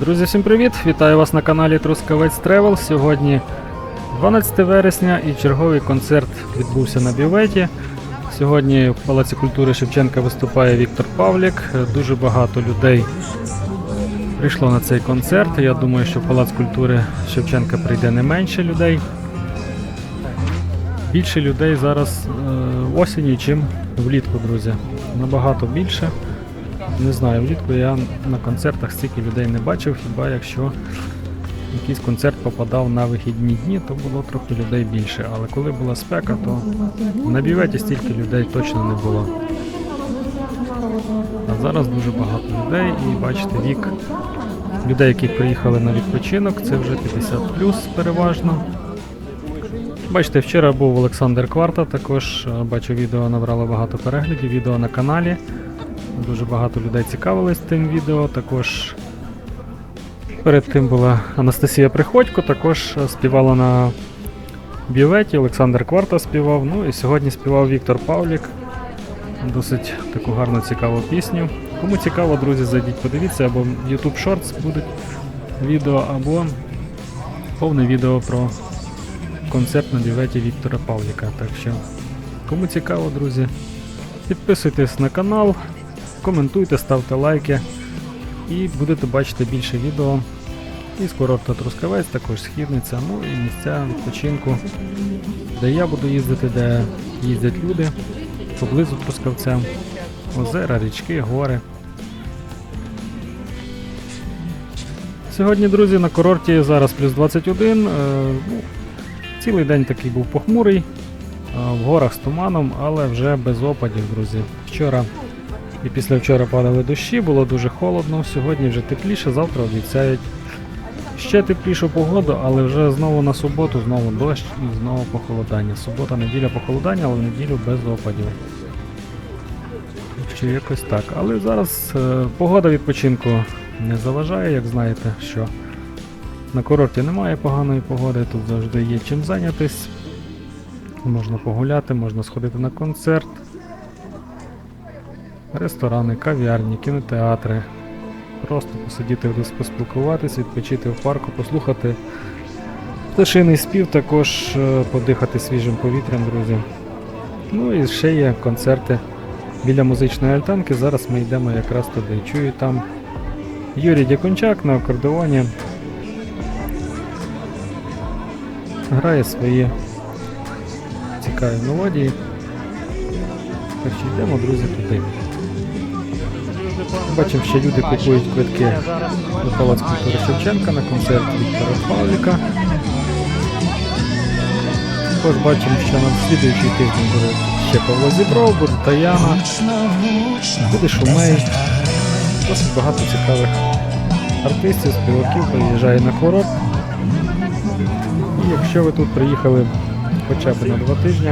Друзі, всім привіт! Вітаю вас на каналі Трускавець Тревел. Сьогодні 12 вересня і черговий концерт відбувся на бюветі. Сьогодні в Палаці культури Шевченка виступає Віктор Павлік. Дуже багато людей прийшло на цей концерт. Я думаю, що в Палац культури Шевченка прийде не менше людей. Більше людей зараз е, в осені, чим влітку, друзі. Набагато більше. Не знаю, влітку я на концертах стільки людей не бачив, хіба якщо якийсь концерт попадав на вихідні дні, то було трохи людей більше. Але коли була спека, то на біветі стільки людей точно не було. А зараз дуже багато людей і бачите вік людей, які приїхали на відпочинок, це вже 50 переважно. Бачите, вчора був Олександр Кварта, також е, бачу відео набрало багато переглядів, відео на каналі. Дуже багато людей цікавились тим відео. Також перед тим була Анастасія Приходько, також співала на бюветі, Олександр Кварта співав. Ну і сьогодні співав Віктор Павлік. Досить таку гарну цікаву пісню. Кому цікаво, друзі, зайдіть, подивіться, або YouTube Shorts будуть відео, або повне відео про концерт на бюветі Віктора Павліка. Так що, кому цікаво, друзі, підписуйтесь на канал, коментуйте, ставте лайки і будете бачити більше відео. І скоро Трускавець, також східниця, ну і місця відпочинку, де я буду їздити, де їздять люди поблизу Трускавця, озера, річки, гори. Сьогодні, друзі, на курорті зараз плюс 21. е, ну, цілий день такий був похмурий, е, в горах з туманом, але вже без опадів, друзі. Вчора і після вчора падали дощі, було дуже холодно. Сьогодні вже тепліше, завтра обіцяють ще теплішу погоду, але вже знову на суботу, знову дощ і знову похолодання. Субота, неділя похолодання, але в неділю без опадів. Так якось так. Але зараз е, погода відпочинку не заважає, як знаєте, що на курорті немає поганої погоди, тут завжди є чим зайнятись. Можна погуляти, можна сходити на концерт. Ресторани, кав'ярні, кінотеатри. Просто посидіти десь поспілкуватись, відпочити в парку, послухати пташиний спів, також е, подихати свіжим повітрям, друзі. Ну і ще є концерти біля музичної альтанки. Зараз ми йдемо якраз туди. Чую там Юрій Дякунчак на акордеоні. Грає свої цікаві мелодії. Так що йдемо, друзі, туди. Бачимо, що люди купують квитки у Палац культури Шевченка на концерт Віктора Павліка. Також бачимо, що на слідуючий тиждень буде ще Павло Зібров, буде Таяна, буде Шумей. Досить багато цікавих артистів, співаків приїжджає на курорт. І якщо ви тут приїхали хоча б на два тижні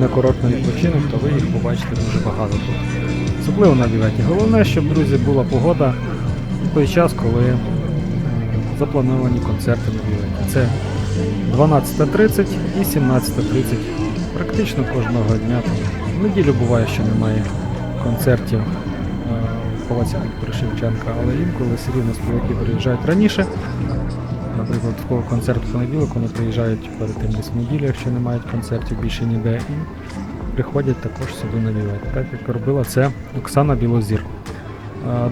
на курортний відпочинок, то ви їх побачите дуже багато тут. Особливо на бюветі. Головне, щоб, друзі, була погода в той час, коли е, заплановані концерти на бюветі. Це 12.30 і 17.30. Практично кожного дня. В неділю буває, що немає концертів е, в Палаці культури Шевченка, але інколи все співаки приїжджають раніше. Наприклад, в кого концерт в понеділок, вони приїжджають перед тим десь неділю, якщо не мають концертів більше ніде, і приходять також сюди на бювет. Так як робила це Оксана Білозір.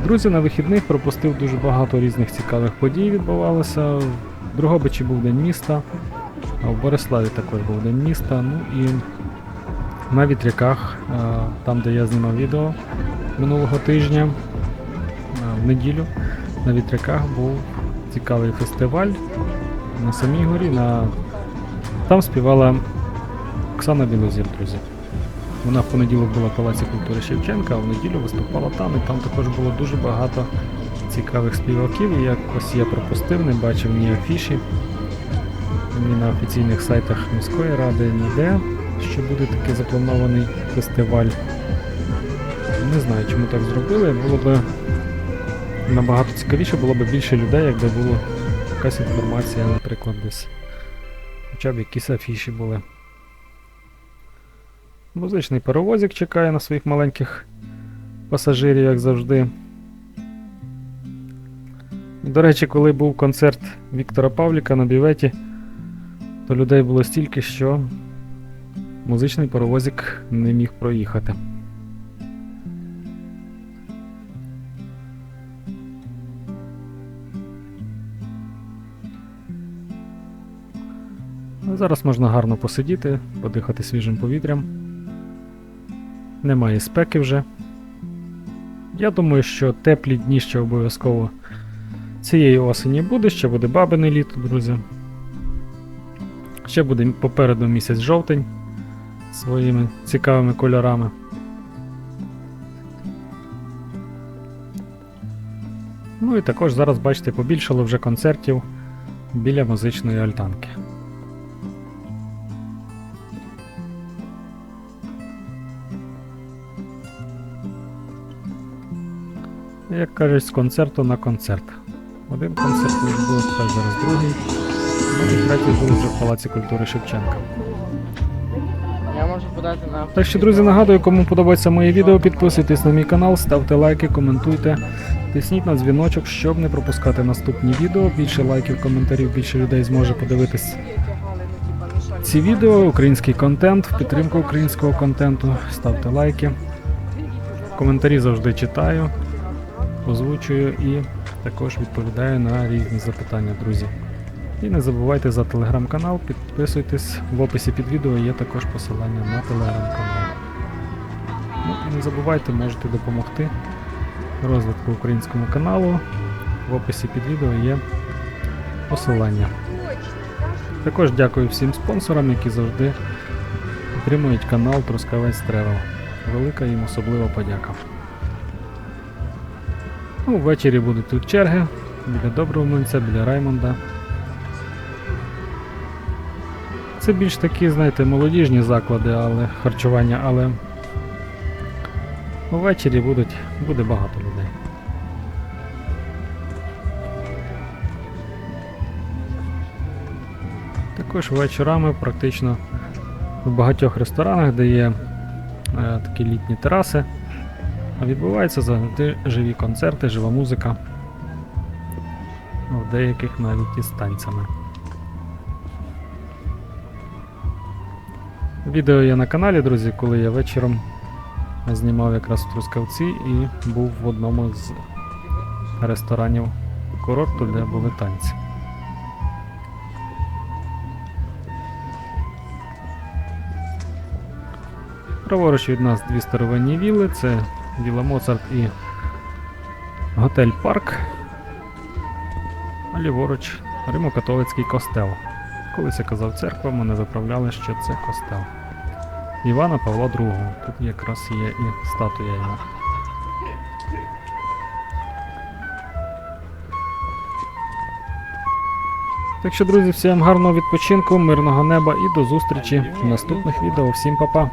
Друзі, на вихідних пропустив дуже багато різних цікавих подій відбувалося. В Другобичі був День міста, а в Бориславі також був День міста. Ну і на вітряках, там де я знімав відео минулого тижня, в неділю, на вітряках був цікавий фестиваль на самій горі. На... Там співала Оксана Білозір, друзі. Вона в понеділок була в Палаці культури Шевченка, а в неділю виступала там, і там також було дуже багато цікавих співаків. І якось я пропустив, не бачив ні афіші, ні на офіційних сайтах міської ради, ніде, що буде такий запланований фестиваль. Не знаю, чому так зробили. Було би набагато цікавіше, було б більше людей, якби була якась інформація, наприклад, десь. Хоча б якісь афіші були. Музичний паровозик чекає на своїх маленьких пасажирів, як завжди. До речі, коли був концерт Віктора Павліка на Біветі, то людей було стільки, що музичний паровозик не міг проїхати. Зараз можна гарно посидіти, подихати свіжим повітрям. Немає спеки вже. Я думаю, що теплі дні ще обов'язково цієї осені буде, ще буде бабине літо, друзі. Ще буде попереду місяць жовтень своїми цікавими кольорами. Ну і також зараз, бачите, побільшало вже концертів біля музичної альтанки. Як кажуть, з концерту на концерт. Один концерт був, тепер зараз другий. Ну і третій був вже в Палаці культури Шевченка. Я можу подати на Так що, друзі, нагадую, кому подобається моє відео, підписуйтесь на мій канал, ставте лайки, коментуйте, тисніть на дзвіночок, щоб не пропускати наступні відео. Більше лайків, коментарів, більше людей зможе подивитись ці відео, український контент, в підтримку українського контенту. Ставте лайки. Коментарі завжди читаю, озвучую і також відповідаю на різні запитання, друзі. І не забувайте за телеграм-канал, підписуйтесь. В описі під відео є також посилання на телеграм-канал. Ну і не забувайте, можете допомогти розвитку українському каналу. В описі під відео є посилання. Також дякую всім спонсорам, які завжди підтримують канал Трускавець Тревел. Велика їм особлива подяка. Ну, ввечері будуть тут черги біля Доброго Млинця, біля Раймонда. Це більш такі, знаєте, молодіжні заклади, але харчування, але ввечері будуть, буде багато людей. Також вечорами практично в багатьох ресторанах, де є е, такі літні тераси, відбуваються завжди живі концерти, жива музика. Ну, В деяких навіть із танцями. Відео є на каналі, друзі, коли я вечором знімав якраз в Трускавці і був в одному з ресторанів курорту, де були танці. Праворуч від нас дві старовинні вілли, це Віла Моцарт і готель Парк. А ліворуч Римо-католицький костел. Колись я казав церква, мене виправляли, що це костел. Івана Павла II. Тут якраз є і статуя його. Так що, друзі, всім гарного відпочинку, мирного неба і до зустрічі в наступних відео. Всім па-па!